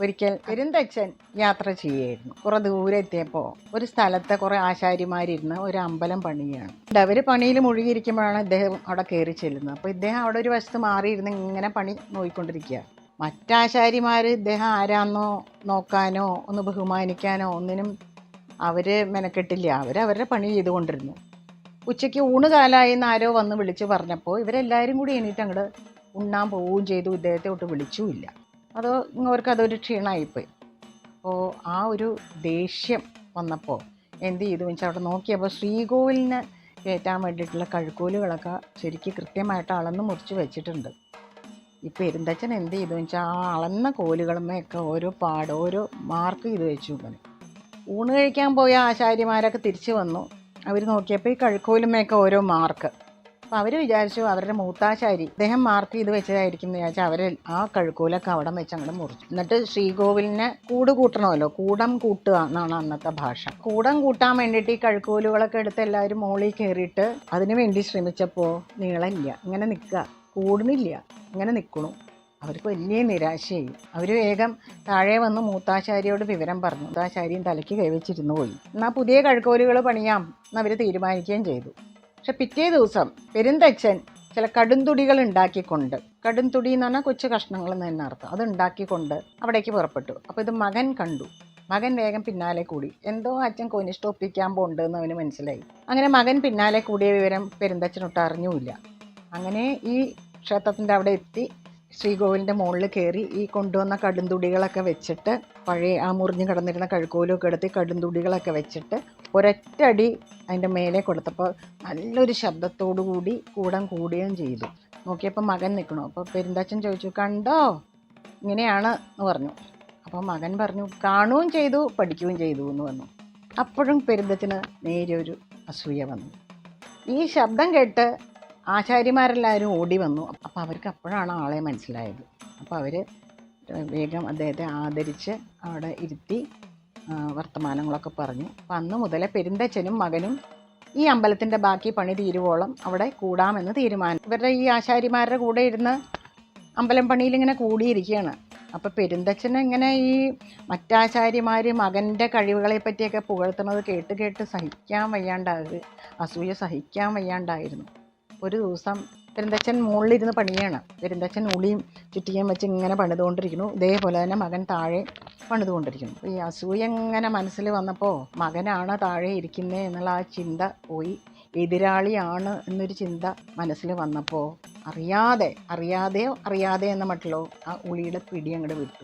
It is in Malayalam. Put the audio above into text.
ഒരിക്കൽ പെരുന്തച്ഛൻ യാത്ര ചെയ്യായിരുന്നു കുറെ ദൂരെ എത്തിയപ്പോൾ ഒരു സ്ഥലത്തെ കുറെ ആശാരിമാരിരുന്ന് ഒരു അമ്പലം പണിയാണ് അവർ പണിയിൽ മുഴുകിയിരിക്കുമ്പോഴാണ് ഇദ്ദേഹം അവിടെ കയറി ചെല്ലുന്നത്. അപ്പോൾ ഇദ്ദേഹം അവിടെ ഒരു വശത്ത് മാറിയിരുന്ന് ഇങ്ങനെ പണി നോക്കിക്കൊണ്ടിരിക്കുക മറ്റാശാരിമാർ ഇദ്ദേഹം ആരാന്നോ നോക്കാനോ ഒന്ന് ബഹുമാനിക്കാനോ ഒന്നിനും അവർ മെനക്കെട്ടില്ല. അവർ അവരുടെ പണി ചെയ്തുകൊണ്ടിരുന്നു. ഉച്ചയ്ക്ക് ഊണ് കാലായി എന്ന് ആരോ വന്ന് വിളിച്ച് പറഞ്ഞപ്പോൾ ഇവരെല്ലാവരും കൂടി എണീറ്റ് അങ്ങോട്ട് ഉണ്ണാൻ പോവുകയും ചെയ്തു. ഇദ്ദേഹത്തെ ഒട്ട് വിളിച്ചുമില്ല. അതോ അവർക്ക് അതൊരു ക്ഷീണമായിപ്പോയി അപ്പോൾ ആ ഒരു ദേഷ്യം വന്നപ്പോൾ എന്ത് ചെയ്തു വെച്ചാൽ അവിടെ നോക്കിയപ്പോൾ ശ്രീകോവിലിന് കയറ്റാൻ വേണ്ടിയിട്ടുള്ള കഴുക്കോലുകളൊക്കെ ശരിക്കും കൃത്യമായിട്ട് അളന്ന് മുറിച്ച് വെച്ചിട്ടുണ്ട്. ഇപ്പോൾ എരുന്തച്ഛൻ എന്ത് ചെയ്തു വെച്ചാൽ ആ അളന്ന കോലുകളുമൊക്കെ ഓരോ പാട് ഓരോ മാർക്ക് ചെയ്ത് വെച്ചു ഇങ്ങനെ ഊണ് കഴിക്കാൻ പോയ ആശാരിമാരൊക്കെ തിരിച്ചു വന്നു. അവർ നോക്കിയപ്പോൾ ഈ കഴുക്കോലുമൊക്കെ ഓരോ മാർക്ക്. അപ്പോൾ അവർ വിചാരിച്ചു അവരുടെ മൂത്താശാരി അദ്ദേഹം മാർക്ക് ചെയ്ത് വെച്ചതായിരിക്കും എന്ന് വിചാരിച്ചാൽ അവർ ആ കഴുക്കൂലൊക്കെ അവിടെ വെച്ച് അങ്ങോട്ട് മുറിച്ചു. എന്നിട്ട് ശ്രീകോവിലിനെ കൂട് കൂട്ടണമല്ലോ? കൂടം കൂട്ടുക എന്നാണ് അന്നത്തെ ഭാഷ. കൂടം കൂട്ടാൻ വേണ്ടിയിട്ട് ഈ കഴുക്കൂലുകളൊക്കെ എടുത്ത് എല്ലാവരും മുകളിൽ കയറിയിട്ട് അതിനു വേണ്ടി ശ്രമിച്ചപ്പോൾ നീളമില്ല. ഇങ്ങനെ നിൽക്കുക. കൂടുന്നില്ല ഇങ്ങനെ നിൽക്കണു. അവർക്ക് വലിയ നിരാശയായി. അവർ വേഗം താഴെ വന്ന് മൂത്താശാരിയോട് വിവരം പറഞ്ഞു. മൂത്താശാരിയും തലയ്ക്ക് കൈവച്ചിരുന്നു പോയി. എന്നാൽ പുതിയ കഴുക്കോലുകൾ പണിയാം. എന്നവർ തീരുമാനിക്കുകയും ചെയ്തു. പക്ഷെ പിറ്റേ ദിവസം പെരുന്തച്ഛൻ ചില കടുംതുടികൾ ഉണ്ടാക്കിക്കൊണ്ട് കടുംതുടി എന്ന് പറഞ്ഞാൽ കൊച്ചു കഷ്ണങ്ങൾ എന്ന് തന്നെ അർത്ഥം അത് ഉണ്ടാക്കിക്കൊണ്ട് അവിടേക്ക് പുറപ്പെട്ടു. അപ്പോൾ ഇത് മകൻ കണ്ടു. മകൻ വേഗം പിന്നാലെ കൂടി. എന്തോ അച്ഛൻ കൊനിഷ്ഠ ഒപ്പിക്കാൻ പോണ്ടെന്ന് അവന് മനസ്സിലായി. അങ്ങനെ മകൻ പിന്നാലെ കൂടിയ വിവരം പെരുന്തച്ഛനൊട്ട് അറിഞ്ഞുമില്ല. അങ്ങനെ ഈ ക്ഷേത്രത്തിന്റെ അവിടെ എത്തി. ശ്രീകോവിലിന്റെ മുകളിൽ കയറി ഈ കൊണ്ടുവന്ന കടുംതുടികളൊക്കെ വെച്ചിട്ട് പഴയ ആ മുറിഞ്ഞ് കിടന്നിരുന്ന കഴുക്കോലൊക്കെ എടുത്ത് കടുംതുടികളൊക്കെ വെച്ചിട്ട് ഒരൊറ്റടി അതിന്റെ മേലെ കൊടുത്തപ്പോൾ നല്ലൊരു ശബ്ദത്തോടു കൂടി കൂടം കൂടുകയും ചെയ്തു. നോക്കിയപ്പോൾ മകൻ നിൽക്കണു. അപ്പോൾ പെരുന്തച്ഛൻ ചോദിച്ചു കണ്ടോ? ഇങ്ങനെയാണ് എന്ന് പറഞ്ഞു. അപ്പോൾ മകൻ പറഞ്ഞു കാണുകയും ചെയ്തു പഠിക്കുകയും ചെയ്തു എന്ന് പറഞ്ഞു. അപ്പോഴും പെരുന്തച്ഛന് നേരെ ഒരു അസൂയ വന്നു. ഈ ശബ്ദം കേട്ട് ആചാര്യമാരെല്ലാവരും ഓടി വന്നു. അപ്പോൾ അവർക്ക് അപ്പോഴാണ് ആളെ മനസ്സിലായത്. അപ്പോൾ അവർ വേഗം അദ്ദേഹത്തെ ആദരിച്ച് അവിടെ ഇരുത്തി വർത്തമാനങ്ങളൊക്കെ പറഞ്ഞു. അപ്പം അന്ന് മുതലേ പെരുന്തച്ഛനും മകനും ഈ അമ്പലത്തിന്റെ ബാക്കി പണി തീരുവോളം അവിടെ കൂടാമെന്ന് തീരുമാനം. ഇവരുടെ ഈ ആശാരിമാരുടെ കൂടെ ഇരുന്ന് അമ്പലം പണിയിൽ ഇങ്ങനെ കൂടിയിരിക്കുകയാണ്. അപ്പോൾ പെരുന്തച്ഛൻ ഇങ്ങനെ ഈ മറ്റാചാര്യമാർ മകന്റെ കഴിവുകളെ പറ്റിയൊക്കെ പുകഴ്ത്തുന്നത് കേട്ട് കേട്ട് സഹിക്കാൻ വയ്യാണ്ടായത് അസൂയ സഹിക്കാൻ വയ്യാണ്ടായിരുന്നു. ഒരു ദിവസം പെരുന്തച്ഛൻ മുകളിലിരുന്ന് പണിയാണ്. പെരുന്തച്ഛൻ ഉളിയും ചുറ്റിയും വെച്ച് ഇങ്ങനെ പണിതുകൊണ്ടിരിക്കുന്നു. ഇതേപോലെ തന്നെ മകൻ താഴെ പണിതുകൊണ്ടിരിക്കുന്നു. ഈ അസൂയ ഇങ്ങനെ മനസ്സിൽ വന്നപ്പോൾ മകനാണ് താഴെ ഇരിക്കുന്നത് എന്നുള്ള ആ ചിന്ത പോയി. എതിരാളിയാണ് എന്നൊരു ചിന്ത മനസ്സിൽ വന്നപ്പോൾ അറിയാതെ അറിയാതെയോ അറിയാതെ എന്ന മട്ടിലോ ആ ഉളിയുടെ പിടി അങ്ങോട്ട് വിട്ടു.